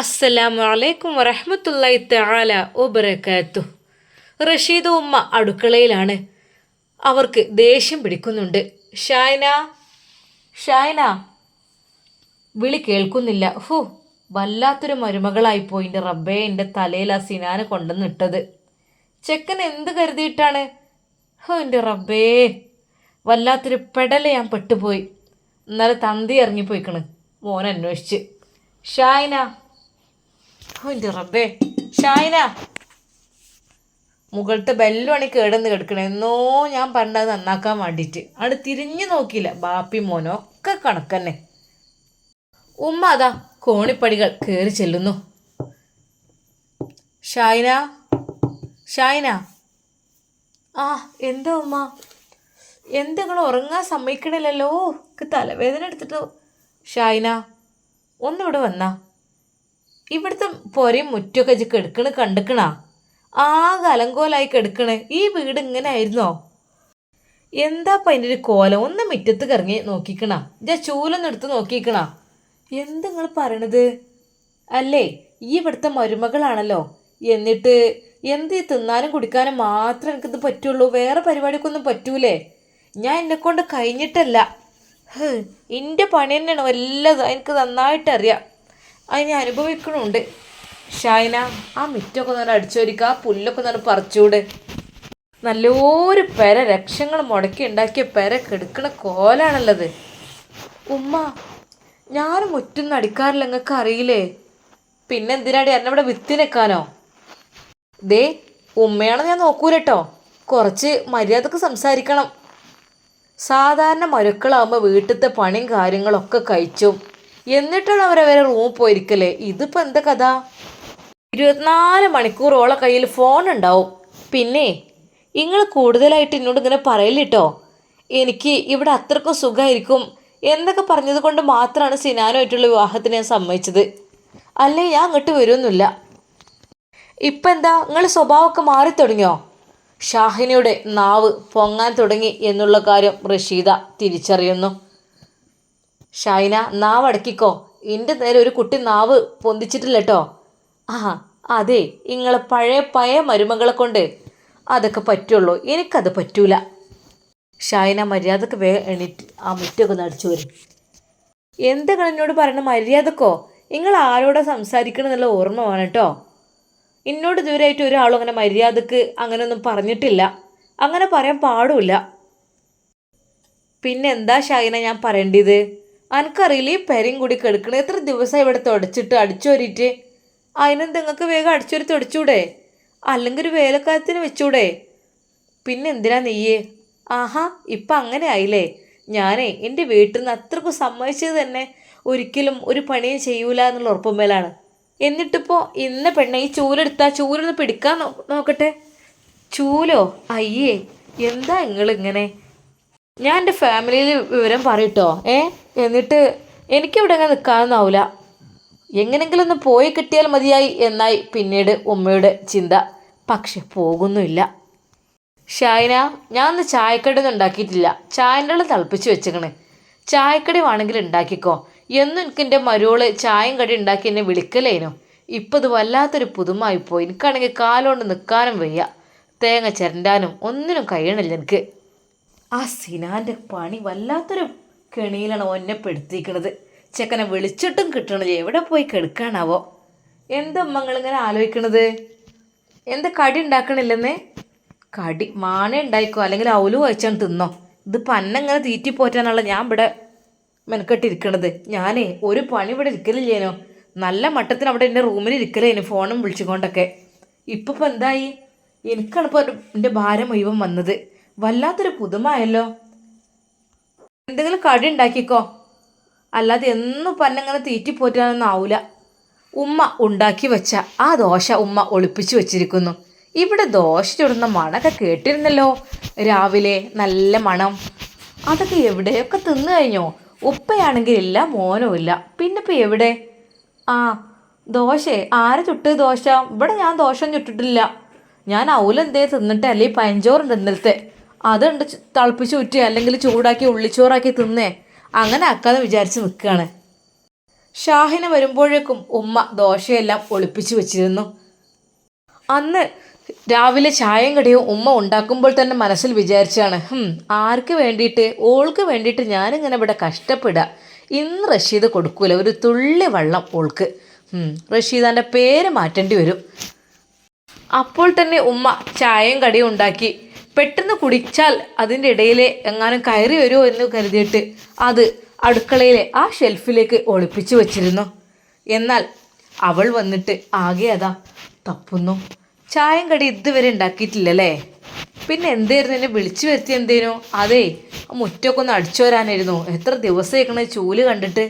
അസ്സലാമു അലൈക്കും വറഹമത്തല്ലായി തആല വബറകാത്തു. റഷീദ് ഉമ്മ അടുക്കളയിലാണ്. അവർക്ക് ദേഷ്യം പിടിക്കുന്നുണ്ട്. ഷായന ഷായന വിളി കേൾക്കുന്നില്ല. ഹു വല്ലാത്തൊരു മരുമകളായിപ്പോയി എന്റെ റബ്ബേ എന്റെ തലയിൽ ആ സിനാന് കൊണ്ടുവന്നിട്ടത് ചെക്കൻ എന്ത് കരുതിയിട്ടാണ്? ഹോ എന്റെ റബ്ബേ വല്ലാത്തൊരു പെടല ഞാൻ പെട്ടുപോയി. ഇന്നലെ തന്തി ഇറങ്ങിപ്പോയിക്കണ്. മോൻ അന്വേഷിച്ച്. ഷായന എന്റെ റബ്ബേ. ഷായന. മുകളിലത്തെ ബെല്ലുമാണ് കേടന്ന് കിടക്കണേ. എന്നോ ഞാൻ പണ്ടത് നന്നാക്കാൻ വേണ്ടിയിട്ട് അവിടെ തിരിഞ്ഞു നോക്കിയില്ല. ബാപ്പി മോനോ ഒക്കെ കണക്കന്നെ. ഉമ്മ അതാ കോണിപ്പടികൾ കയറി ചെല്ലുന്നു. ഷായന. ഷായന. ആ എന്താ ഉമ്മ? എന്താ ഉറങ്ങാൻ സമ്മതിക്കണില്ലല്ലോ? തലവേദന എടുത്തിട്ടോ. ഷായന ഒന്നിവിടെ വന്നാ. ഇവിടുത്തെ പൊരയും മുറ്റൊക്കെ വെച്ച് കെടുക്കണ് കണ്ടുക്കണാ? ആകെ അലങ്കോലായി കെടുക്കണ്. ഈ വീട് ഇങ്ങനെ ആയിരുന്നോ എന്താ അതിന്റെ ഒരു കോലം? ഒന്ന് മുറ്റത്ത് കറങ്ങി നോക്കിക്കണ. ഞാൻ ചൂലൊന്നും എടുത്ത് നോക്കിക്കണ. എന്ത് നിങ്ങൾ പറയണത്? അല്ലേ ഈ ഇവിടുത്തെ മരുമകളാണല്ലോ. എന്നിട്ട് എന്ത് തിന്നാനും കുടിക്കാനും മാത്രം എനിക്കിത് പറ്റുള്ളൂ. വേറെ പരിപാടിക്കൊന്നും പറ്റൂലേ. ഞാൻ എന്നെ കൊണ്ട് കഴിഞ്ഞിട്ടല്ല. എന്റെ പണി തന്നെയാണ് വല്ലതും എനിക്ക് നന്നായിട്ട് അറിയാം അത് ഞാൻ അനുഭവിക്കണുണ്ട്. ഷായന ആ മിറ്റൊക്കെ ഒന്ന് അടിച്ചോരിക്കുക ആ പുല്ലൊക്കെ ഒന്ന് പറിച്ചൂടെ. നല്ലൊരു പെര ലക്ഷങ്ങൾ മുടക്കി ഉണ്ടാക്കിയ പെര കെടുക്കണ കോലാണല്ലത് ഉമ്മ ഞാൻ മുറ്റൊന്നും അടിക്കാറില്ല നിങ്ങൾക്ക് അറിയില്ലേ? പിന്നെ എന്തിനാടി എന്നെ ഇവിടെ വിത്തിനെക്കാനോ ദേ ഉമ്മയാണ് ഞാൻ നോക്കൂലട്ടോ. കുറച്ച് മര്യാദയ്ക്ക് സംസാരിക്കണം. സാധാരണ മരുക്കളാകുമ്പോൾ വീട്ടിലത്തെ പണിയും കാര്യങ്ങളൊക്കെ കഴിച്ചും. എന്നിട്ടാണ് അവരവരെ റൂമിൽ പോയിരിക്കല്ലേ ഇതിപ്പോൾ എന്താ കഥ? ഇരുപത്തിനാല് മണിക്കൂറോളം കയ്യിൽ ഫോൺ ഉണ്ടാവും. പിന്നെ നിങ്ങൾ കൂടുതലായിട്ട് എന്നോട് ഇങ്ങനെ പറയലിട്ടോ എനിക്ക് ഇവിടെ അത്രക്കും സുഖമായിരിക്കും എന്നൊക്കെ പറഞ്ഞത് കൊണ്ട് മാത്രമാണ് സിനാനുമായിട്ടുള്ള വിവാഹത്തിന് ഞാൻ സമ്മതിച്ചത്. അല്ലേ ഞാൻ അങ്ങോട്ട് വരുമൊന്നുമില്ല ഇപ്പം എന്താ? നിങ്ങൾ സ്വഭാവമൊക്കെ മാറി തുടങ്ങിയോ? ഷാഹിനയുടെ നാവ് പൊങ്ങാൻ തുടങ്ങി എന്നുള്ള കാര്യം റഷീദ തിരിച്ചറിയുന്നു. ഷൈന നാവ് അടക്കിക്കോ. എന്റെ നേരെ ഒരു കുട്ടി നാവ് പൊന്തിച്ചിട്ടില്ല കേട്ടോ ആ അതെ നിങ്ങളെ പഴയ പഴയ മരുമകളെ കൊണ്ട് അതൊക്കെ പറ്റുള്ളൂ. എനിക്കത് പറ്റൂല. ഷൈന മര്യാദയ്ക്ക് വേ എണീറ്റ് ആ മുറ്റൊക്കെ നടിച്ചു വരും. എന്താണ് എന്നോട് പറയണ മര്യാദക്കോ? നിങ്ങൾ ആരോടാ സംസാരിക്കണം എന്നുള്ള ഓർമ്മ വേണം കേട്ടോ എന്നോട് ഇതുവരെയായിട്ട് ഒരാളും അങ്ങനെ മര്യാദയ്ക്ക് അങ്ങനെയൊന്നും പറഞ്ഞിട്ടില്ല. അങ്ങനെ പറയാൻ പാടുമില്ല. പിന്നെന്താ ഷൈന ഞാൻ പറയേണ്ടത്? അനക്കറിയില്ല ഈ പെരയും കൂടി കെടുക്കണേ? എത്ര ദിവസം ഇവിടെ തുടച്ചിട്ട് അടിച്ചോരിയിട്ട് അതിനെന്ത് നിങ്ങൾക്ക് വേഗം അടിച്ചോരി തുടച്ചൂടെ? അല്ലെങ്കിൽ ഒരു വേലക്കാലത്തിന് വെച്ചൂടെ? പിന്നെ എന്തിനാ നെയ്യേ ആഹാ ഇപ്പം അങ്ങനെ ആയില്ലേ? ഞാനേ എന്റെ വീട്ടിൽ നിന്ന് അത്രയ്ക്ക് സമ്മതിച്ചത് തന്നെ ഒരിക്കലും ഒരു പണിയും ചെയ്യൂല എന്നുള്ള ഉറപ്പുമേലാണ്. എന്നിട്ടിപ്പോൾ ഇന്ന പെണ്ണെ ഈ ചൂലെടുത്താൽ ചൂലൊന്ന് പിടിക്കാൻ നോക്കട്ടെ? ചൂലോ? അയ്യേ എന്താ നിങ്ങളിങ്ങനെ ഞാൻ എന്റെ ഫാമിലിയിൽ വിവരം പറയട്ടോ ഏ? എന്നിട്ട് എനിക്കിവിടെ അങ്ങനെ നിൽക്കാനൊന്നാവില്ല എങ്ങനെങ്കിലും ഒന്ന് പോയി കിട്ടിയാൽ മതിയായി എന്നായി പിന്നീട് ഉമ്മയുടെ ചിന്ത. പക്ഷെ പോകുന്നുമില്ല. ഷൈന ഞാൻ ഒന്ന് ചായക്കടി ഒന്നും ഉണ്ടാക്കിയിട്ടില്ല. ചായന്റെ വെള്ളം തിളപ്പിച്ച് വെച്ചേക്കണ്. ചായക്കടി വേണമെങ്കിൽ ഉണ്ടാക്കിക്കോ. എന്നും എനിക്ക് എന്റെ മരുവൾ ചായയും കടി ഉണ്ടാക്കി എന്നെ വിളിക്കലേനോ. ഇപ്പം ഇത് വല്ലാത്തൊരു പുതുമായിപ്പോയി എനിക്കാണെങ്കിൽ കാലുകൊണ്ട് നിൽക്കാനും വയ്യ. തേങ്ങ ചിരണ്ടാനും ഒന്നിനും കഴിയണില്ല എനിക്ക്. ആ സിനാന്റെ പണി വല്ലാത്തൊരു കെണിയിലാണ് ഒന്നെ പെടുത്തിക്കണത് ചെക്കനെ വിളിച്ചിട്ടും കിട്ടണില്ല. എവിടെ പോയി കെടുക്കാനാവോ? എന്താ ഇങ്ങനെ ആലോചിക്കണത്? എന്താ കടി ഉണ്ടാക്കണില്ലെന്നേ? കടി മാണ ഉണ്ടായിക്കോ? അല്ലെങ്കിൽ ഔലു കഴിച്ചാൽ തിന്നോ? ഇത് പന്നങ്ങനെ തീറ്റിപ്പോറ്റാനുള്ള ഞാൻ ഇവിടെ മെനക്കെട്ടിരിക്കണത്. ഞാനേ ഒരു പണി ഇവിടെ ഇരിക്കലില്ലേനോ? നല്ല മട്ടത്തിന് അവിടെ എന്റെ റൂമിൽ ഇരിക്കലേനു ഫോണും വിളിച്ചുകൊണ്ടൊക്കെ. ഇപ്പം എന്തായി? എനിക്കാണ് ഇപ്പോൾ എന്റെ ഭാരം മുഴുവൻ വന്നത്. വല്ലാത്തൊരു പുതുമായല്ലോ എന്തെങ്കിലും കടി ഉണ്ടാക്കിക്കോ. അല്ലാതെ എന്നും പന്നങ്ങനെ തീറ്റിപ്പോറ്റാനൊന്നും ആവില്ല ആവൂല. ഉമ്മ ഉണ്ടാക്കി വെച്ച ആ ദോശ ഉമ്മ ഒളിപ്പിച്ചു വെച്ചിരിക്കുന്നു. ഇവിടെ ദോശ ചുടുന്ന മണമൊക്കെ കേട്ടിരുന്നല്ലോ. രാവിലെ നല്ല മണം. അതൊക്കെ എവിടെയൊക്കെ തിന്നു കഴിഞ്ഞോ? ഉപ്പയാണെങ്കിൽ ഇല്ല മോനും ഇല്ല. പിന്നെ ഇപ്പം എവിടെ? ആ ദോശ ആരെ ചുട്ട് ദോശ? ഇവിടെ ഞാൻ ദോശ ചുട്ടിട്ടില്ല. ഞാൻ ഔലെന്തേ തിന്നിട്ട്? അല്ലെങ്കിൽ പഞ്ചോറുണ്ട് ഇന്നലത്തെ. അതുണ്ട് തിളപ്പിച്ച് ഊറ്റി അല്ലെങ്കിൽ ചൂടാക്കി ഉള്ളിച്ചോറാക്കി തിന്നേ. അങ്ങനെ അക്കാതെ വിചാരിച്ച് നിൽക്കുകയാണ് ഷാഹിന് വരുമ്പോഴേക്കും ഉമ്മ ദോശയെല്ലാം ഒളിപ്പിച്ചു വെച്ചിരുന്നു. അന്ന് രാവിലെ ചായയും കടിയും ഉമ്മ ഉണ്ടാക്കുമ്പോൾ തന്നെ മനസ്സിൽ വിചാരിച്ചാണ് "ഹും, ആർക്ക് വേണ്ടിയിട്ട്? ഓൾക്ക് വേണ്ടിയിട്ട് ഞാനിങ്ങനെ ഇവിടെ കഷ്ടപ്പെടുക ഇന്ന് റഷീദ് കൊടുക്കൂല. ഒരു തുള്ളി വെള്ളം ഓൾക്ക്. റഷീദാന്റെ പേര് മാറ്റേണ്ടി വരും. അപ്പോൾ തന്നെ ഉമ്മ ചായയും കടിയും ഉണ്ടാക്കി പെട്ടെന്ന് കുടിച്ചാൽ അതിന്റെ ഇടയിലെ എങ്ങാനും കയറി വരുമോ എന്ന് കരുതിയിട്ട് അത് അടുക്കളയിലെ ആ ഷെൽഫിലേക്ക് ഒളിപ്പിച്ചു വച്ചിരുന്നു. എന്നാൽ അവൾ വന്നിട്ട് ആകെ അതാ തപ്പുന്നു. ചായം കടി ഇതുവരെ ഉണ്ടാക്കിയിട്ടില്ലല്ലേ? പിന്നെ എന്തായിരുന്നു? എന്നെ വിളിച്ചു വരുത്തി എന്തേനു? അതേ ആ മുറ്റമൊക്കെ ഒന്ന് അടിച്ചു വരാനായിരുന്നു. എത്ര ദിവസത്തേക്കണ ചൂൽ കണ്ടിട്ട്?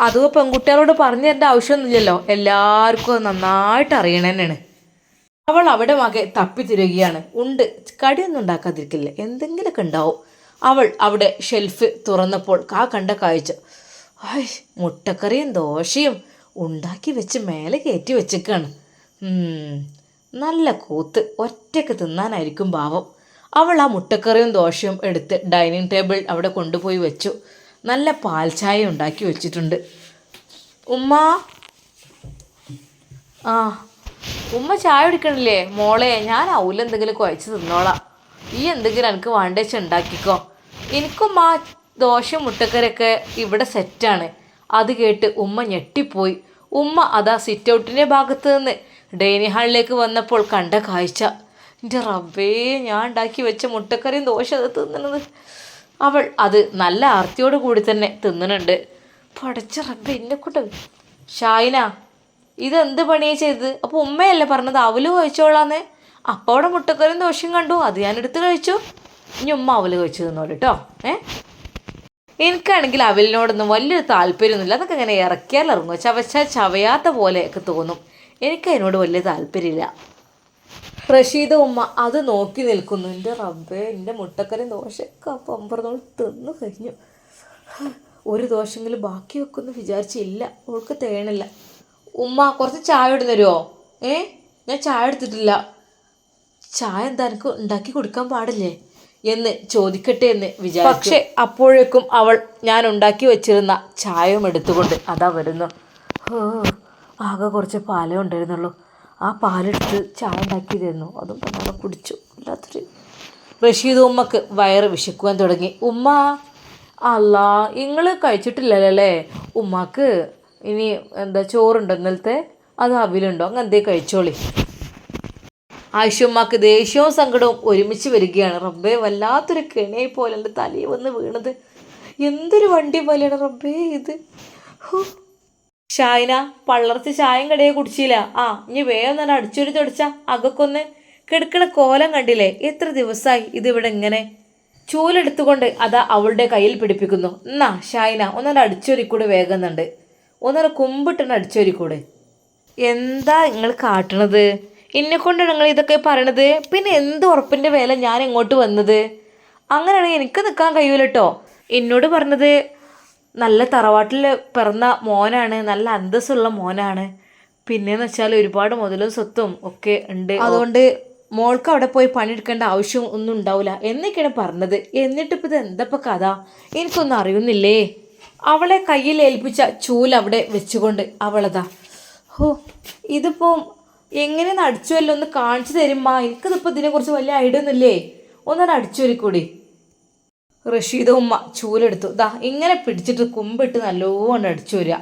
അതോ പെൺകുട്ടികളോട് പറഞ്ഞു തരേണ്ട ആവശ്യമൊന്നുമില്ലല്ലോ. എല്ലാവർക്കും നന്നായിട്ട് അറിയണ തന്നെയാണ് അവൾ അവിടെ മകെ തപ്പിത്തിരുകയാണ് ഉണ്ട്. കടിയൊന്നും ഉണ്ടാക്കാതിരിക്കില്ല? എന്തെങ്കിലുമൊക്കെ ഉണ്ടാവും. അവൾ അവിടെ ഷെൽഫ് തുറന്നപ്പോൾ കാ കണ്ട കാഴ്ച. ഹായ് മുട്ടക്കറിയും ദോശയും ഉണ്ടാക്കി വെച്ച് മേലെ കയറ്റി വെച്ചേക്കാണ്. നല്ല കൂത്ത്. ഒറ്റയ്ക്ക് തിന്നാനായിരിക്കും ഭാവം അവൾ ആ മുട്ടക്കറിയും ദോശയും എടുത്ത് ഡൈനിങ് ടേബിൾ അവിടെ കൊണ്ടുപോയി വെച്ചു. നല്ല പാൽ ചായ ഉണ്ടാക്കി വെച്ചിട്ടുണ്ട്. ഉമ്മ. ആ ഉമ്മ ചായ കുടിക്കണില്ലേ? മോളെ ഞാൻ അവൽ എന്തെങ്കിലും കുഴച്ച് തിന്നോളാം. ഈ എന്തെങ്കിലും എനിക്ക് വേണ്ടേച്ച് ഉണ്ടാക്കിക്കോ എനിക്കും ആ ദോശ മുട്ടക്കരൊക്കെ ഇവിടെ സെറ്റാണ് അത് കേട്ട് ഉമ്മ ഞെട്ടിപ്പോയി. ഉമ്മ അതാ സിറ്റ് ഔട്ടിന്റെ ഭാഗത്ത് നിന്ന് ഡൈനിങ് ഹാളിലേക്ക് വന്നപ്പോൾ കണ്ട കാഴ്ച. എന്റെ റബ്ബേ ഞാൻ ഉണ്ടാക്കി വെച്ച മുട്ടക്കറിയും ദോശ അത് തിന്നണത്. അവൾ അത് നല്ല ആർത്തിയോട് കൂടി തന്നെ തിന്നണുണ്ട്. പടച്ച റബ്ബേ എന്നെ കൂട്ടത് ഷായിന ഇതെന്ത് പണിയാ ചെയ്തത്? അപ്പോൾ ഉമ്മയല്ലേ പറഞ്ഞത് അവൽ കഴിച്ചോളാന്ന്. അപ്പോൾ അവിടെ മുട്ടക്കറിയും ദോശയും കണ്ടു. അത് ഞാൻ എടുത്ത് കഴിച്ചു. ഇനി ഉമ്മ അവൽ കഴിച്ചു തന്നോളൂ കേട്ടോ ഏ? എനിക്കാണെങ്കിൽ അവലിനോടൊന്നും വലിയൊരു താല്പര്യമൊന്നുമില്ല. അതൊക്കെ ഇങ്ങനെ ഇറക്കിയാൽ ഇറങ്ങും. ചവച്ചാൽ ചവയാത്ത പോലെയൊക്കെ തോന്നും. എനിക്ക് അതിനോട് വലിയ താല്പര്യമില്ല. റഷീദ ഉമ്മ അത് നോക്കി നിൽക്കുന്നു. എന്റെ റബ്ബേ എന്റെ മുട്ടക്കറി ദോശയൊക്കെ അപ്പം അമ്പറന്നോൾ തിന്നു കഴിഞ്ഞു. ഒരു ദോശമെങ്കിലും ബാക്കി വെക്കുമെന്ന് വിചാരിച്ചില്ല. അവൾക്ക് തേണില്ല. ഉമ്മ കുറച്ച് ചായ ഇടുന്ന് തരുമോ ഏ? ഞാൻ ചായ എടുത്തിട്ടില്ല. ചായ എന്താ എനിക്ക് ഉണ്ടാക്കി കൊടുക്കാൻ പാടില്ലേ? എന്ന് ചോദിക്കട്ടെ എന്ന് വിചാരിച്ചു. പക്ഷെ അപ്പോഴേക്കും അവൾ ഞാൻ ഉണ്ടാക്കി വെച്ചിരുന്ന ചായയും എടുത്തുകൊണ്ട് അതാ വരുന്നു. ഹോ ആകെ കുറച്ച് പാലേ ഉണ്ടായിരുന്നുള്ളൂ. ആ പാലെടുത്ത് ചായ ഉണ്ടാക്കി തരുന്നു അതും നമ്മൾ കുടിച്ചു. വല്ലാത്തൊരു റഷീദ് ഉമ്മക്ക് വയറ് വിശക്കുവാൻ തുടങ്ങി. ഉമ്മ അല്ല നിങ്ങൾ കഴിച്ചിട്ടില്ലല്ലേ? ഉമ്മാക്ക് ഇനി എന്താ ചോറുണ്ടോ ഇന്നലത്തെ? അത് അവിലുണ്ടോ? അങ്ങനെ എന്തേ കഴിച്ചോളി. ആയിഷുമ്മക്ക് ദേഷ്യവും സങ്കടവും ഒരുമിച്ച് വരികയാണ്. റബ്ബേ വല്ലാത്തൊരു കെണിയെ പോലെ എന്റെ തലയിൽ വന്ന് വീണത്. എന്തൊരു വണ്ടി പോലെയാണ് റബ്ബേ ഇത്. ഷായന പള്ളർച്ച് ചായം കടയെ കുടിച്ചില്ല. ആ ഇനി വേഗം തന്നെ അടിച്ചൊരു തുടച്ച. അകക്കൊന്ന് കിടക്കണ കോലം കണ്ടില്ലേ? എത്ര ദിവസമായി ഇതിവിടെ ഇങ്ങനെ. ചൂലെടുത്തുകൊണ്ട് അതാ അവളുടെ കയ്യിൽ പിടിപ്പിക്കുന്നു. എന്നാ ഷായന ഒന്നെ അടിച്ചൊരിക്കൂടെ വേഗന്നുണ്ട് ഒന്നര കുമ്പിട്ടുണ്ട് അടിച്ചൊരിക്കൂടെ? എന്താ നിങ്ങൾ കാട്ടണത്? എന്നെ കൊണ്ടാണ് നിങ്ങൾ ഇതൊക്കെ പറയണത്? പിന്നെ എന്ത് ഉറപ്പിന്റെ വേല ഞാൻ എങ്ങോട്ട് വന്നത്? അങ്ങനെയാണെങ്കിൽ എനിക്ക് നിൽക്കാൻ കഴിയൂല കേട്ടോ എന്നോട് പറഞ്ഞത് നല്ല തറവാട്ടിൽ പിറന്ന മോനാണ് നല്ല അന്തസ്സുള്ള മോനാണ്. പിന്നെന്ന് വെച്ചാൽ ഒരുപാട് മുതലും സ്വത്തും ഒക്കെ ഉണ്ട്. അതുകൊണ്ട് മോൾക്ക് അവിടെ പോയി പണിയെടുക്കേണ്ട ആവശ്യം ഒന്നും ഉണ്ടാവില്ല എന്നൊക്കെയാണ് പറഞ്ഞത്. എന്നിട്ടിപ്പോൾ ഇത് എന്തപ്പോൾ കഥ? എനിക്കൊന്നും അറിയുന്നില്ലേ? അവളെ കയ്യിൽ ഏൽപ്പിച്ച ചൂൽ അവിടെ വെച്ചുകൊണ്ട് അവളതാ ഹോ ഇതിപ്പോൾ എങ്ങനെ അടിച്ചുവല്ലോ ഒന്ന് കാണിച്ചു തരുമ്മാ ഇതിനെ ഇതിനെക്കുറിച്ച് വലിയ ഐഡിയ ഒന്നുമില്ലേ? ഒന്നൊരു അടിച്ചു കൂടി റഷീദ ഉമ്മ ചൂലെടുത്തു ദാ ഇങ്ങനെ പിടിച്ചിട്ട് കുമ്പിട്ട് നല്ലോണം അടിച്ചു വരിക.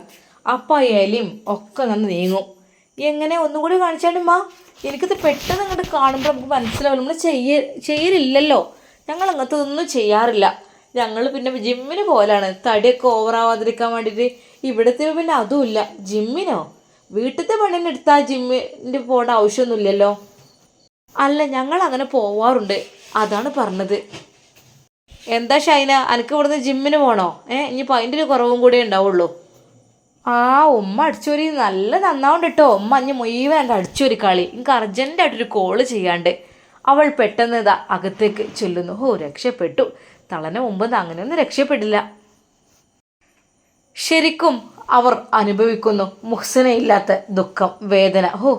അപ്പം ആ ഇലയും ഒക്കെ നന്ന് നീങ്ങും. എങ്ങനെ ഒന്നും കൂടി കാണിച്ചാലുമ്മാ എനിക്കിത് പെട്ടെന്ന് അങ്ങോട്ട് കാണുമ്പോൾ നമുക്ക് മനസ്സിലാവില്ല നമ്മൾ ചെയ്യ ചെയ്യലില്ലല്ലോ. ഞങ്ങൾ അങ്ങനത്തെ ഒന്നും ചെയ്യാറില്ല. ഞങ്ങൾ പിന്നെ ജിമ്മിന് പോലാണ് തടിയൊക്കെ ഓവറാവാതിരിക്കാൻ വേണ്ടിയിട്ട് ഇവിടുത്തെ പിന്നെ അതുമില്ല. ജിമ്മിനോ? വീട്ടിലത്തെ പണിനെ എടുത്താൽ ജിമ്മിന്റെ പോകേണ്ട ആവശ്യമൊന്നുമില്ലല്ലോ. അല്ല ഞങ്ങൾ അങ്ങനെ പോവാറുണ്ട്. അതാണ് പറഞ്ഞത്. എന്താ ഷൈന? അനക്ക് ഇവിടുന്ന് ജിമ്മിന് പോകണോ ഏ ഇനി അതിന്റെ ഒരു കുറവും കൂടെ ഉണ്ടാവുള്ളൂ. ആ ഉമ്മ അടിച്ചൊരി. നല്ല നന്നാവുണ്ട് കേട്ടോ ഉമ്മ അഞ്ഞ് മുഴുവൻ എന്റെ അടിച്ചൊരു കളി എനിക്ക് അർജന്റായിട്ടൊരു കോൾ ചെയ്യാണ്ട്. അവൾ പെട്ടെന്ന് ഇതാ അകത്തേക്ക് ചെല്ലുന്നു. ഓ രക്ഷപ്പെട്ടു. തളന മുമ്പ് അങ്ങനെയൊന്നും രക്ഷപ്പെടില്ല. ശരിക്കും അവർ അനുഭവിക്കുന്നു മുഹ്സനയില്ലാത്ത ദുഃഖം വേദന. ഹോ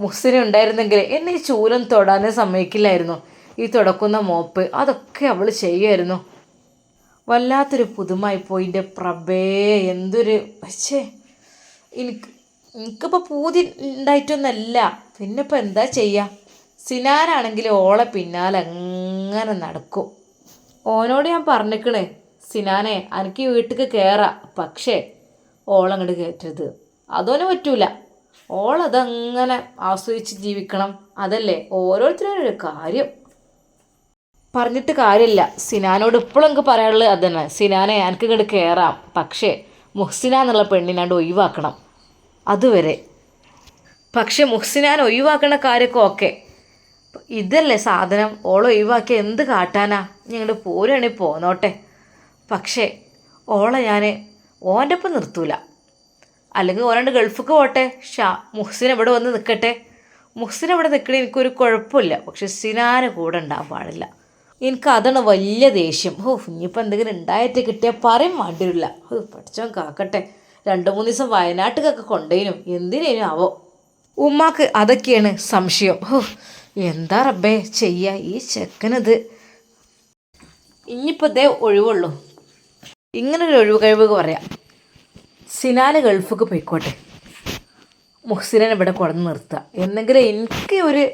മുഹ്സന ഉണ്ടായിരുന്നെങ്കിൽ എന്നെ ഈ ചൂലം തൊടാനേ സമ്മതിക്കില്ലായിരുന്നു. ഈ തുടക്കുന്ന മോപ്പ് അതൊക്കെ അവൾ ചെയ്യുമായിരുന്നു. വല്ലാത്തൊരു പുതുമായി പോയിന്റെ പ്രഭേ എന്തൊരു പക്ഷേ എനിക്ക് എനിക്കിപ്പോൾ പൂതി ഉണ്ടായിട്ടൊന്നല്ല. പിന്നെ ഇപ്പം എന്താ ചെയ്യുക സിനാനാണെങ്കിൽ ഓളെ പിന്നാലെ അങ്ങനെ നടക്കും. ഓനോട് ഞാൻ പറഞ്ഞിക്കണേ സിനാനെ എനിക്ക് വീട്ടിലേക്ക് കയറാം പക്ഷേ ഓളങ്ങോട്ട് കയറ്റരുത് അതോന് പറ്റൂല. ഓളതങ്ങനെ ആസ്വദിച്ച് ജീവിക്കണം. അതല്ലേ ഓരോരുത്തരും ഒരു കാര്യം. പറഞ്ഞിട്ട് കാര്യമില്ല സിനാനോട് ഇപ്പോഴും എനിക്ക് പറയാനുള്ളത് തന്നെ സിനാനെ എനിക്ക് ഇങ്ങോട്ട് കയറാം പക്ഷേ മുഹ്സിന എന്നുള്ള പെണ്ണിനാണ്ട് ഒഴിവാക്കണം. അതുവരെ. പക്ഷേ മുഹ്സിനാൻ ഒഴിവാക്കണ കാര്യമൊക്കെ ഓക്കെ. ഇതല്ലേ സാധനം? ഓളെ ഒഴിവാക്കി എന്ത് കാട്ടാനാ? ഞങ്ങളുടെ പോരാണെ പോന്നോട്ടെ. പക്ഷേ ഓളെ ഞാൻ ഓന്റെ ഒപ്പം നിർത്തൂല. അല്ലെങ്കിൽ ഓരണ്ട് ഗൾഫിക്ക് പോട്ടെ. ഷാ മുഹ്സിൻ ഇവിടെ വന്ന് നിൽക്കട്ടെ മുഹ്സിൻ ഇവിടെ നിൽക്കണ എനിക്കൊരു കുഴപ്പമില്ല. പക്ഷെ സിനാനെ കൂടെ ഉണ്ടാകാൻ പാടില്ല. എനിക്ക് അതാണ് വലിയ ദേഷ്യം. ഓ ഇനിയിപ്പോൾ എന്തെങ്കിലും ഉണ്ടായിട്ട് കിട്ടിയാൽ പറയും വേണ്ടിയില്ല ഓ പഠിച്ചോ കാക്കട്ടെ. രണ്ട് മൂന്ന് ദിവസം വയനാട്ടിലൊക്കെ കൊണ്ടേനും. എന്തിനേനും ആവോ? ഉമ്മാക്ക് അതൊക്കെയാണ് സംശയം. ഓ എന്താ റബ്ബേ ചെയ്യുക ഈ ചെക്കനത്. ഇനിയിപ്പോൾ ഇതേ ഒഴിവുള്ളൂ. ഇങ്ങനൊരു ഒഴിവ് കഴിവ് പറയാം. സിനാന് ഗൾഫിക്ക് പോയിക്കോട്ടെ. മുഹ്സിനെ ഇവിടെ കൊടന്ന് നിർത്തുക എന്നെങ്കിലും എനിക്ക് ഒരു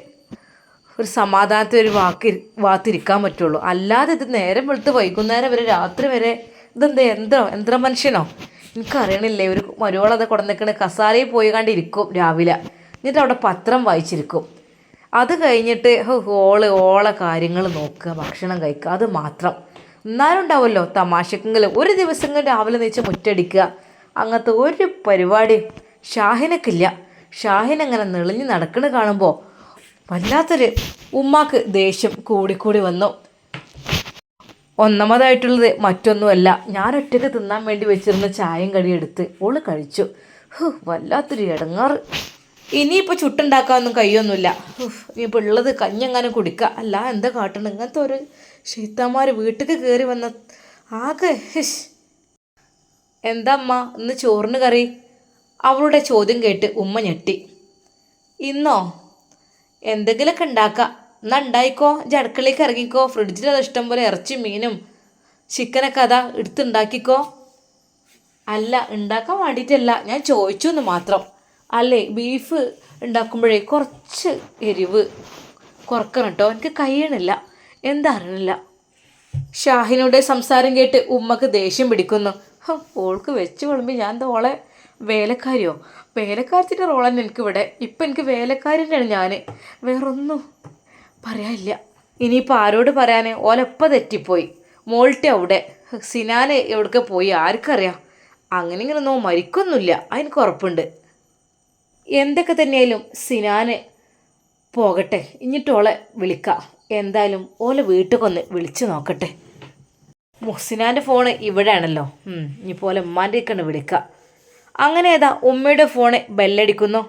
ഒരു സമാധാനത്തിൽ ഒരു വാക്ക് വാത്തിരിക്കാൻ പറ്റുള്ളൂ. അല്ലാതെ ഇത് നേരം വെളുത്ത് വൈകുന്നേരം വരെ രാത്രി വരെ ഇതെന്താ യന്ത്രം യന്ത്ര മനുഷ്യനോ? എനിക്കറിയണില്ലേ ഒരു മരുവളത് കൊടന്നിക്കണ്. കസാരയിൽ പോയി കണ്ടിരിക്കും രാവിലെ. എന്നിട്ട് അവിടെ പത്രം വായിച്ചിരിക്കും. അത് കഴിഞ്ഞിട്ട് ഓൾ ഓളെ കാര്യങ്ങൾ നോക്കുക ഭക്ഷണം കഴിക്കുക അത് മാത്രം. എന്നാലും ഉണ്ടാവുമല്ലോ തമാശക്കെങ്കിലും ഒരു ദിവസം രാവിലെ നീച്ച് മുറ്റടിക്കുക അങ്ങനത്തെ ഒരു പരിപാടിയും ഷാഹിനക്കില്ല ഷാഹിൻ അങ്ങനെ നെളിഞ്ഞ് നടക്കണ കാണുമ്പോൾ വല്ലാത്തൊരു ഉമ്മാക്ക് ദേഷ്യം കൂടിക്കൂടി വന്നു. ഒന്നാമതായിട്ടുള്ളത് മറ്റൊന്നുമല്ല ഞാൻ ഒറ്റയ്ക്ക് തിന്നാൻ വേണ്ടി വെച്ചിരുന്ന ചായയും കടിയെടുത്ത് ഓൾ കഴിച്ചു. വല്ലാത്തൊരു ഇടങ്ങാറ് ഇനിയിപ്പോൾ ചുട്ടുണ്ടാക്കാനൊന്നും കഴിയൊന്നുമില്ല. ഇനിയിപ്പോൾ ഉള്ളത് കഞ്ഞെങ്ങാനും കുടിക്കുക അല്ല എന്താ കാട്ടണം? ഇങ്ങനത്തെ ഒരു ഷെയ്ത്താന്മാർ വീട്ടിൽ കയറി വന്ന ആകെ എന്താ അമ്മ ഇന്ന് ചോറിന് കറി? അവളുടെ ചോദ്യം കേട്ട് ഉമ്മ ഞെട്ടി. ഇന്നോ? എന്തെങ്കിലുമൊക്കെ ഉണ്ടാക്കാം. എന്നാ ഉണ്ടായിക്കോ? ഇജ്ജ് ഇറങ്ങിക്കോ. ഫ്രിഡ്ജിൽ അത് ഇഷ്ടം പോലെ ഇറച്ചി മീനും ചിക്കനൊക്കെ അതാ എടുത്തുണ്ടാക്കിക്കോ അല്ല ഉണ്ടാക്കാൻ വേണ്ടിയിട്ടല്ല ഞാൻ ചോദിച്ചു എന്ന് മാത്രം. അല്ലേ ബീഫ് ഉണ്ടാക്കുമ്പോഴേ കുറച്ച് എരിവ് കുറക്കണം കേട്ടോ എനിക്ക് കഴിയണില്ല. എന്താ അറിയണില്ല. ഷാഹിനുടെ സംസാരം കേട്ട് ഉമ്മക്ക് ദേഷ്യം പിടിക്കുന്നു. ഓൾക്ക് വെച്ച് വിളമ്പി ഞാൻ ഓളെ വേലക്കാരിയോ? വേലക്കാരത്തിന്റെ റോളാണ് എനിക്കിവിടെ. ഇപ്പം എനിക്ക് വേലക്കാരിന്റെയാണ് ഞാൻ വേറൊന്നും പറയാനില്ല. ഇനിയിപ്പോൾ ആരോട് പറയാൻ ഓലപ്പ തെറ്റിപ്പോയി. മോൾട്ടെ അവിടെ. സിനാനെ എവിടേക്ക് പോയി? ആർക്കറിയാം. അങ്ങനെ ഇങ്ങനെ നോ മരിക്കൊന്നുമില്ല. അതിന് ഉറപ്പുണ്ട് എന്തൊക്കെ തന്നെയായാലും സിനാന് പോകട്ടെ. ഇഞ്ഞിട്ടോളെ വിളിക്കാം. എന്തായാലും ഓലെ വീട്ടിൽ വിളിച്ചു നോക്കട്ടെ. മുഹ്സിനാന്റെ ഫോണ് ഇവിടെയാണല്ലോ. ഇനിയിപ്പോൾ ഓലെ ഉമ്മാന്റെയൊക്കെയാണ് വിളിക്കുക അങ്ങനെ ഏതാ ഉമ്മയുടെ ഫോണ് ബെല്ലടിക്കുന്നു?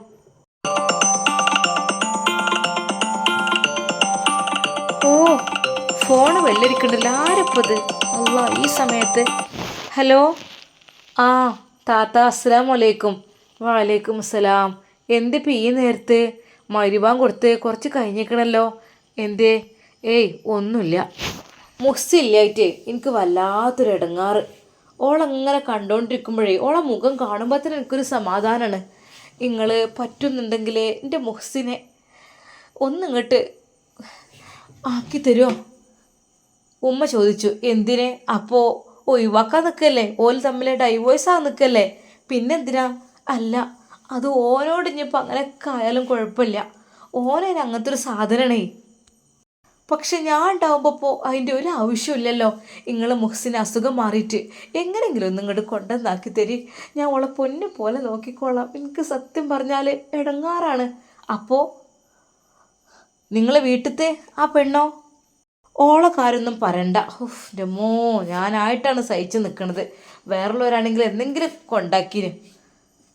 ഓ ഫോണ് ബെല്ലടിക്കണ്ടല്ലോ. ആരപ്പത് അല്ല ഈ സമയത്ത്. ഹലോ? ആ താത്ത അസ്സലാമലൈക്കും വലൈക്കും വലൈക്കും അസ്സലാം. എന്തിപ്പോൾ ഈ നേരത്ത്? മരുവാൻ കൊടുത്ത് കുറച്ച് കഴിഞ്ഞേക്കണല്ലോ. എന്ത്? ഏയ് ഒന്നുമില്ല. മുസ്സില്ലായിട്ട് എനിക്ക് വല്ലാത്തൊരു ഇടങ്ങാറ് ഓളങ്ങനെ കണ്ടുകൊണ്ടിരിക്കുമ്പോഴേ ഓളെ മുഖം കാണുമ്പോൾ തന്നെ എനിക്കൊരു സമാധാനമാണ് നിങ്ങൾ പറ്റുന്നുണ്ടെങ്കിൽ എന്റെ മുഹസിനെ ഒന്നിങ്ങോട്ട് ആക്കി തരുമോ ഉമ്മ ചോദിച്ചു എന്തിനെ? അപ്പോൾ ഒഴിവാക്കാൻ നിൽക്കല്ലേ ഓൽ തമ്മിൽ ഡൈവോഴ്സ് ആകാൻ നിൽക്കല്ലേ പിന്നെന്തിനാ? അല്ല അത് ഓനോട് ഇനിയിപ്പോൾ അങ്ങനെയൊക്കെ ആയാലും കുഴപ്പമില്ല. ഓനതിന് അങ്ങനത്തെ ഒരു സാധനമാണേ പക്ഷെ ഞാൻ ഉണ്ടാവുമ്പോൾ ഇപ്പോൾ അതിന്റെ ഒരു ആവശ്യമില്ലല്ലോ. നിങ്ങൾ മുഹസിന് അസുഖം മാറിയിട്ട് എങ്ങനെയെങ്കിലും ഒന്ന് ഇങ്ങോട്ട് കൊണ്ടുവന്നാക്കി തരി. ഞാൻ ഓളെ പൊന്നു പോലെ നോക്കിക്കോളാം. എനിക്ക് സത്യം പറഞ്ഞാൽ ഇടങ്ങാറാണ് അപ്പോൾ നിങ്ങളെ വീട്ടിലത്തെ ആ പെണ്ണോ? ഓളെ കാര്യമൊന്നും പറയണ്ട. ഉഫ് എന്റെ മോ ഞാനായിട്ടാണ് സഹിച്ച് നിൽക്കുന്നത് വേറുള്ളവരാണെങ്കിൽ എന്തെങ്കിലും കൊണ്ടാക്കിന്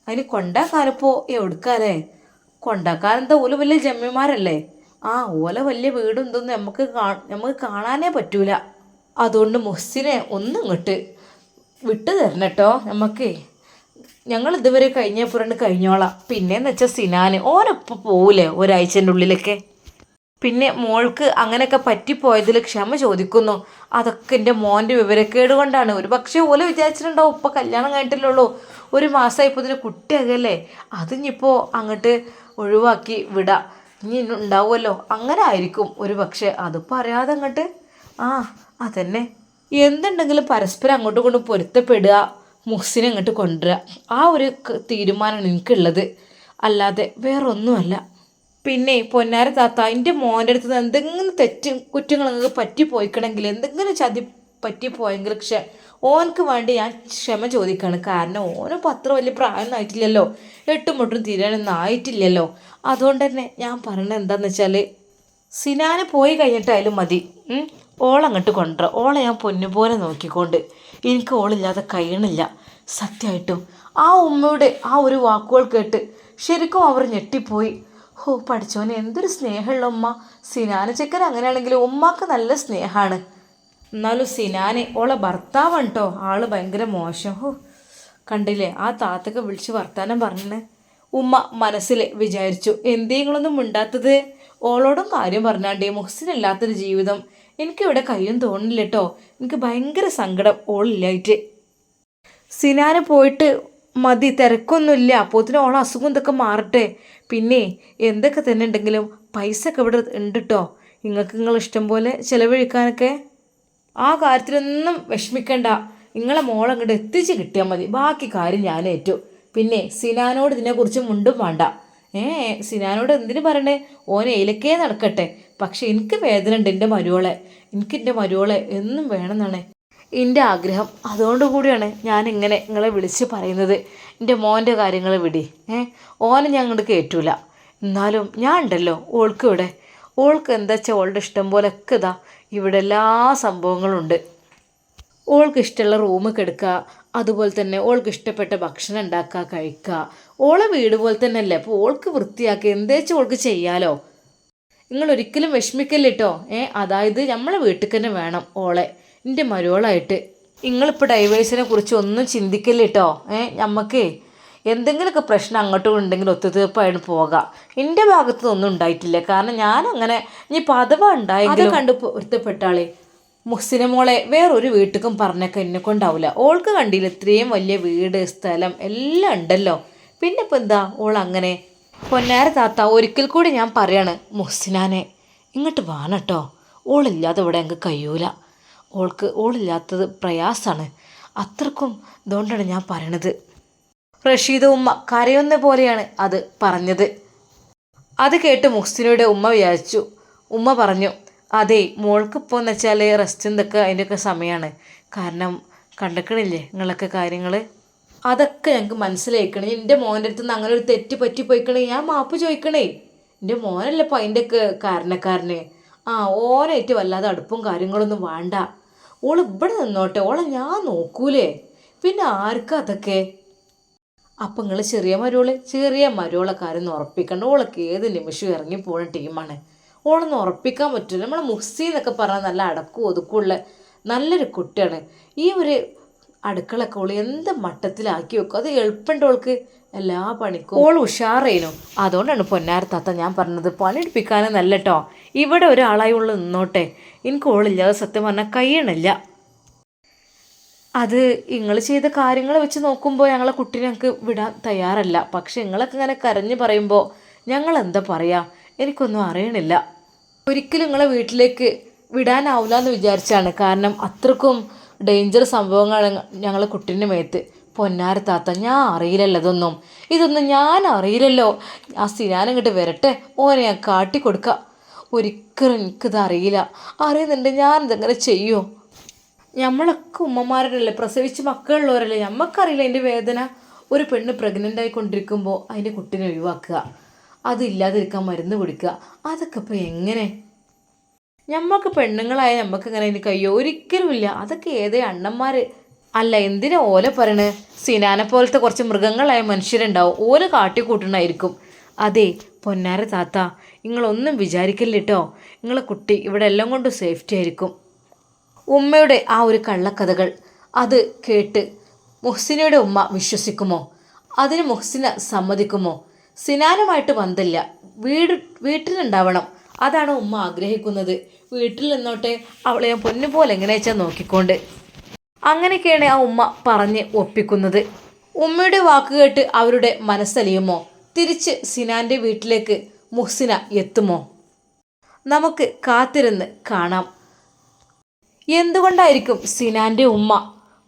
അതിന് കൊണ്ടാക്കാനിപ്പോൾ എവിടുക്കാലേ കൊണ്ടാക്കാനെന്താ ഓല വലിയ ജമ്മിമാരല്ലേ. ആ ഓല വലിയ വീടും ഇതൊന്നും നമുക്ക് നമുക്ക് കാണാനേ പറ്റൂല. അതുകൊണ്ട് മുസ്സിനെ ഒന്നും ഇങ്ങോട്ട് വിട്ടു തരണം കേട്ടോ നമുക്ക് ഞങ്ങൾ ഇതുവരെ കഴിഞ്ഞപ്പോഴാണ് കഴിഞ്ഞോളാം. പിന്നെന്ന് വെച്ചാൽ സിനാന്. ഓരൊപ്പം പോവില്ലേ ഒരാഴ്ചന്റെ ഉള്ളിലൊക്കെ? പിന്നെ മോൾക്ക് അങ്ങനെയൊക്കെ പറ്റിപ്പോയതിൽ ക്ഷമ ചോദിക്കുന്നു. അതൊക്കെ എന്റെ മോന്റെ വിവരക്കേട് കൊണ്ടാണ്. ഒരു പക്ഷേ ഓല വിചാരിച്ചിട്ടുണ്ടാവും ഇപ്പം കല്യാണം കഴിഞ്ഞിട്ടില്ലുള്ളൂ ഒരു മാസമായപ്പോൾ ഇതിന് കുട്ടിയാകല്ലേ? അതിനിപ്പോൾ അങ്ങോട്ട് ഒഴിവാക്കി വിടാം. ഇനി ഉണ്ടാവുമല്ലോ. അങ്ങനെ ആയിരിക്കും ഒരു പക്ഷേ. അതിപ്പോൾ അറിയാതെ അങ്ങോട്ട് ആ അതന്നെ. എന്തുണ്ടെങ്കിലും പരസ്പരം അങ്ങോട്ടും കൊണ്ട് പൊരുത്തപ്പെടുക മുഹ്സിനെ അങ്ങോട്ട് കൊണ്ടുവരിക ആ ഒരു തീരുമാനമാണ് എനിക്കുള്ളത്. അല്ലാതെ വേറൊന്നുമല്ല. പിന്നെ പൊന്നാര താത്ത എന്റെ മോന്റെ അടുത്ത് എന്തെങ്കിലും തെറ്റും കുറ്റങ്ങൾ പറ്റിപ്പോയിക്കണമെങ്കിൽ എന്തെങ്കിലും ചതി പറ്റിപ്പോയെങ്കിൽ ക്ഷ ഓനക്ക് വേണ്ടി ഞാൻ ക്ഷമ ചോദിക്കുകയാണ് കാരണം ഓനിപ്പോൾ അത്ര വലിയ പ്രായമൊന്നും ആയിട്ടില്ലല്ലോ. എട്ടും മുട്ടും ആയിട്ടില്ലല്ലോ. അതുകൊണ്ട് തന്നെ ഞാൻ പറയണത് എന്താണെന്ന് വെച്ചാൽ സിനാന് പോയി കഴിഞ്ഞിട്ടായാലും മതി. ഓളങ്ങോട്ട് കൊണ്ടുവരാം. ഓളെ ഞാൻ പൊന്നുപോലെ നോക്കിക്കൊണ്ട്. എനിക്ക് ഓളില്ലാതെ കഴിയണില്ല. സത്യമായിട്ടും. ആ ഉമ്മയുടെ ആ ഒരു വാക്കുകൾ കേട്ട് ശരിക്കും അവർ ഞെട്ടിപ്പോയി. ഓ പഠിച്ചോനെ എന്തൊരു സ്നേഹമുള്ള ഉമ്മ. സിനാന ചെക്കൻ അങ്ങനെയാണെങ്കിലും ഉമ്മാക്ക് നല്ല സ്നേഹമാണ്. എന്നാലും സിനാന് ഓളെ ഭർത്താവാണ് കേട്ടോ ആൾ ഭയങ്കര മോശം. ഹോ കണ്ടില്ലേ? ആ താത്തൊക്കെ വിളിച്ച് വർത്താനം പറഞ്ഞേ ഉമ്മ മനസ്സിൽ വിചാരിച്ചു എന്തെങ്കിലൊന്നും മിണ്ടാത്തത്? ഓളോടും കാര്യം പറഞ്ഞാണ്ടേ മുഹസിനില്ലാത്തൊരു ജീവിതം. എനിക്കിവിടെ കയ്യും തോന്നില്ല കേട്ടോ എനിക്ക് ഭയങ്കര സങ്കടം ഓളില്ലായിട്ട്. സിനാന് പോയിട്ട് മതി തിരക്കൊന്നുമില്ല. അപ്പോത്തിന് ഓളെ അസുഖം ഇതൊക്കെ മാറട്ടെ. പിന്നെ എന്തൊക്കെ തന്നെ ഉണ്ടെങ്കിലും പൈസ ഒക്കെ ഇവിടെ ഉണ്ട് കേട്ടോ നിങ്ങൾക്ക് നിങ്ങൾ ഇഷ്ടം പോലെ ചിലവഴിക്കാനൊക്കെ ആ കാര്യത്തിലൊന്നും വിഷമിക്കണ്ട. നിങ്ങളെ മോളെ അങ്ങോട്ട് എത്തിച്ച് കിട്ടിയാൽ മതി. ബാക്കി കാര്യം ഞാൻ ഏറ്റു. പിന്നെ സിനാനോട് ഇതിനെക്കുറിച്ച് മുണ്ടും വേണ്ട. ഏ സിനാനോട് എന്തിനു പറയണേ? ഓൻ ഏലക്കേ നടക്കട്ടെ. പക്ഷെ എനിക്ക് വേദന ഉണ്ട് എന്റെ മരുവളെ എനിക്ക് എന്റെ മരുവളെ എന്നും വേണമെന്നാണ് എന്റെ ആഗ്രഹം. അതുകൊണ്ട് കൂടിയാണ് ഞാൻ ഇങ്ങനെ നിങ്ങളെ വിളിച്ച് പറയുന്നത്. എന്റെ മോന്റെ കാര്യങ്ങൾ വിടി. ഏ ഓനെ ഞാൻ അങ്ങോട്ട് കയറ്റൂല എന്നാലും ഞാൻ ഉണ്ടല്ലോ ഓൾക്ക് ഇവിടെ. ഓൾക്ക് എന്താ വെച്ചാൽ ഓളുടെ ഇഷ്ടം പോലൊക്കെ ഇതാ. ഇവിടെ എല്ലാ സംഭവങ്ങളും ഉണ്ട് ഓൾക്ക് ഇഷ്ടമുള്ള റൂം കെടുക്കുക അതുപോലെ തന്നെ ഓൾക്ക് ഇഷ്ടപ്പെട്ട ഭക്ഷണം ഉണ്ടാക്കുക കഴിക്കുക. ഓളെ വീട് പോലെ തന്നെ അല്ലേ അപ്പോൾ ഓൾക്ക് വൃത്തിയാക്കി എന്തേച്ചാൽ ഓൾക്ക് ചെയ്യാലോ? നിങ്ങൾ ഒരിക്കലും വിഷമിക്കല്ലിട്ടോ ഏ അതായത് നമ്മളെ വീട്ടിൽ തന്നെ വേണം ഓളെ എന്റെ മരുവളായിട്ട് നിങ്ങളിപ്പോൾ ഡൈവേഴ്സിനെ കുറിച്ച് ഒന്നും ചിന്തിക്കല്ലേ കേട്ടോ ഏ ഞമ്മക്കേ എന്തെങ്കിലുമൊക്കെ പ്രശ്നം അങ്ങോട്ടും ഉണ്ടെങ്കിൽ ഒത്തുതീർപ്പായിട്ട് പോകാം. എന്റെ ഭാഗത്ത് ഒന്നും ഉണ്ടായിട്ടില്ല. കാരണം ഞാൻ അങ്ങനെ ഇനി അഥവാ ഉണ്ടായെങ്കിലും കണ്ട് പൊരുത്തപ്പെട്ടാളേ. മുസ്ലിമോളെ മോളെ വേറൊരു വീട്ടിലും പറഞ്ഞൊക്കെ എന്നെ കൊണ്ടാവില്ല ഓൾക്ക് കണ്ടില്ല ഇത്രയും വലിയ വീട് സ്ഥലം എല്ലാം ഉണ്ടല്ലോ. പിന്നെ ഇപ്പം എന്താ ഓൾ അങ്ങനെ? പൊന്നാര താത്ത ഒരിക്കൽ കൂടി ഞാൻ പറയാണ് മുഹ്സിനാനെ ഇങ്ങോട്ട് വാണട്ടോ. ഓളില്ലാതെ ഇവിടെ അങ്ങ് കഴിയൂല. ഓൾക്ക് ഓളില്ലാത്തത് പ്രയാസമാണ്. അത്രക്കും ഇതുകൊണ്ടാണ് ഞാൻ പറയണത്. റഷീദ ഉമ്മ കരയുന്ന പോലെയാണ് അത് പറഞ്ഞത്. അത് കേട്ട് മുഹ്സിനയുടെ ഉമ്മ വിചാരിച്ചു. ഉമ്മ പറഞ്ഞു അതെ മോൾക്ക് ഇപ്പോൾ എന്ന് വെച്ചാൽ റെസ്റ്റ് എന്തൊക്കെ? അതിന്റെയൊക്കെ സമയമാണ് കാരണം കണ്ടക്കണില്ലേ നിങ്ങളൊക്കെ കാര്യങ്ങൾ അതൊക്കെ ഞങ്ങൾക്ക് മനസ്സിലായിക്കണേ. എന്റെ മോന്റെ അടുത്ത് നിന്ന് അങ്ങനെ ഒരു തെറ്റ് പറ്റി പോയിക്കണേ ഞാൻ മാപ്പ് ചോദിക്കണേ. എന്റെ മോനല്ലേ ഇപ്പോൾ അതിന്റെയൊക്കെ കാരണക്കാരന്? ആ ഓനായിട്ട് വല്ലാതെ അടുപ്പും കാര്യങ്ങളൊന്നും വേണ്ട. ഓൾ ഇവിടെ നിന്നോട്ടെ. ഓളെ ഞാൻ നോക്കൂലേ. പിന്നെ ആർക്കും അതൊക്കെ? അപ്പം നിങ്ങൾ ചെറിയ മരുവൾ ചെറിയ മരുവളെ കാര്യം ഉറപ്പിക്കണ്ട. ഓളൊക്കെ ഏത് നിമിഷവും ഇറങ്ങി പോകുന്ന ടീമാണ്. ഓളൊന്നും ഉറപ്പിക്കാൻ പറ്റില്ല നമ്മളെ മുസ്സി എന്നൊക്കെ പറഞ്ഞാൽ നല്ല അടക്കും ഒതുക്കുള്ള നല്ലൊരു കുട്ടിയാണ്. ഈ ഒരു അടുക്കളൊക്കെ ഓൾ എന്ത് മട്ടത്തിലാക്കി വെക്കും. അത് എളുപ്പമുണ്ട് ഓൾക്ക് എല്ലാ പണിക്കും. ഓൾ ഉഷാറേനു. അതുകൊണ്ടാണ് പൊന്നാരത്താത്ത ഞാൻ പറഞ്ഞത് പണിയെടുപ്പിക്കാനും നല്ല കേട്ടോ ഇവിടെ ഒരാളായി ഉള്ളു നിന്നോട്ടെ. എനിക്ക് ഓളില്ലാതെ സത്യം പറഞ്ഞാൽ കഴിയണില്ല അത് നിങ്ങൾ ചെയ്ത കാര്യങ്ങൾ വെച്ച് നോക്കുമ്പോൾ ഞങ്ങളെ കുട്ടീനെ ഞങ്ങൾക്ക് വിടാൻ തയ്യാറല്ല. പക്ഷെ നിങ്ങളൊക്കെ ഇങ്ങനെ കരഞ്ഞു പറയുമ്പോൾ ഞങ്ങൾ എന്താ പറയുക എനിക്കൊന്നും അറിയണില്ല. ഒരിക്കലും നിങ്ങളെ വീട്ടിലേക്ക് വിടാനാവില്ല എന്ന് വിചാരിച്ചാണ്. കാരണം അത്രക്കും ഡേഞ്ചർ സംഭവങ്ങളാണ് ഞങ്ങളെ കുട്ടീന്റെ മേത്ത്. പൊന്നാര താത്ത ഞാൻ അറിയില്ലല്ലോ ഇതൊന്നും. ഇതൊന്നും ഞാൻ അറിയില്ലല്ലോ. ആ സിനാൻ ഇങ്ങോട്ട് വരട്ടെ. ഓനെ ഞാൻ കാട്ടിക്കൊടുക്കാം. ഒരിക്കലും എനിക്കിത് അറിയില്ല അറിയുന്നുണ്ട് ഞാൻ ചെയ്യുമോ നമ്മളൊക്കെ ഉമ്മമാരല്ലേ? പ്രസവിച്ച് മക്കളുള്ളവരല്ലേ? നമുക്കറിയില്ല അതിന്റെ വേദന. ഒരു പെണ്ണ് പ്രഗ്നന്റ് ആയിക്കൊണ്ടിരിക്കുമ്പോൾ അതിന്റെ കുട്ടീനെ ഒഴിവാക്കുക. അതില്ലാതിരിക്കാൻ മരുന്ന് കൊടുക്കുക. അതൊക്കെ ഇപ്പോൾ എങ്ങനെ? ഞമ്മക്ക് പെണ്ണുങ്ങളായ നമുക്ക് ഇങ്ങനെ അതിന് കയ്യോ ഒരിക്കലും ഇല്ല അതൊക്കെ ഏതേ അണ്ണന്മാർ അല്ല എന്തിനാ ഓല പറയണേ? സിനാനെ പോലത്തെ കുറച്ച് മൃഗങ്ങളായ മനുഷ്യരുണ്ടാവും. ഓല കാട്ടിക്കൂട്ടണായിരിക്കും അതെ പൊന്നാര താത്ത നിങ്ങളൊന്നും വിചാരിക്കില്ല കേട്ടോ നിങ്ങളെ കുട്ടി ഇവിടെ എല്ലാം കൊണ്ടും സേഫ്റ്റി ആയിരിക്കും. ഉമ്മയുടെ ആ ഒരു കള്ളക്കഥകൾ. അത് കേട്ട് മുഹ്സിനയുടെ ഉമ്മ വിശ്വസിക്കുമോ? അതിന് മുഹ്സിന സമ്മതിക്കുമോ? സിനാനുമായിട്ട് വന്നില്ല വീട് വീട്ടിലുണ്ടാവണം. അതാണ് ഉമ്മ ആഗ്രഹിക്കുന്നത്. വീട്ടിൽ നിന്നോട്ടെ അവളെ പൊന്നു പോലെ എങ്ങനെ വെച്ചാൽ നോക്കിക്കൊണ്ട്. അങ്ങനെയൊക്കെയാണ് ആ ഉമ്മ പറഞ്ഞ് ഒപ്പിക്കുന്നത്. ഉമ്മയുടെ വാക്ക് കേട്ട് അവരുടെ മനസ്സലിയുമോ? തിരിച്ച് സിനാന്റെ വീട്ടിലേക്ക് മുഹ്സിന എത്തുമോ? നമുക്ക് കാത്തിരുന്ന് കാണാം. എന്തുകൊണ്ടായിരിക്കും സിനാന്റെ ഉമ്മ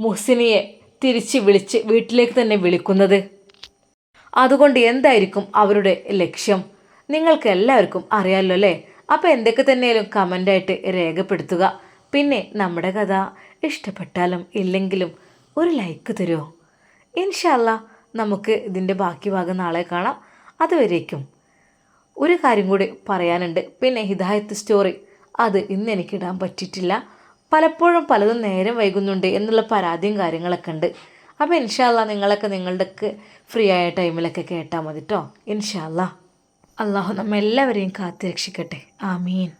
മുഹ്സിനിയെ തിരിച്ച് വിളിച്ച് വീട്ടിലേക്ക് തന്നെ വിളിക്കുന്നത്? അതുകൊണ്ട് എന്തായിരിക്കും അവരുടെ ലക്ഷ്യം? നിങ്ങൾക്ക് എല്ലാവർക്കും അറിയാമല്ലോ അല്ലേ? അപ്പോൾ എന്തൊക്കെ തന്നെയാലും കമന്റായിട്ട് രേഖപ്പെടുത്തുക. പിന്നെ നമ്മുടെ കഥ ഇഷ്ടപ്പെട്ടാലും ഇല്ലെങ്കിലും ഒരു ലൈക്ക് തരുമോ ഇൻഷല്ല നമുക്ക് ഇതിന്റെ ബാക്കി ഭാഗം നാളെ കാണാം. അതുവരേക്കും ഒരു കാര്യം കൂടി പറയാനുണ്ട്. പിന്നെ ഹിദായത്ത് സ്റ്റോറി അത് ഇന്ന് എനിക്കിടാൻ പറ്റിയിട്ടില്ല. പലപ്പോഴും പലതും നേരം വൈകുന്നുണ്ട് എന്നുള്ള പരാതിയും കാര്യങ്ങളൊക്കെ ഉണ്ട്. അപ്പോൾ ഇൻഷാല്ല നിങ്ങളൊക്കെ നിങ്ങളുടെ ഫ്രീ ആയ ടൈമിലൊക്കെ കേട്ടാൽ മതി കേട്ടോ ഇൻഷാല്ല അള്ളാഹു നമ്മെല്ലാവരെയും കാത്തു രക്ഷിക്കട്ടെ. ആമീൻ.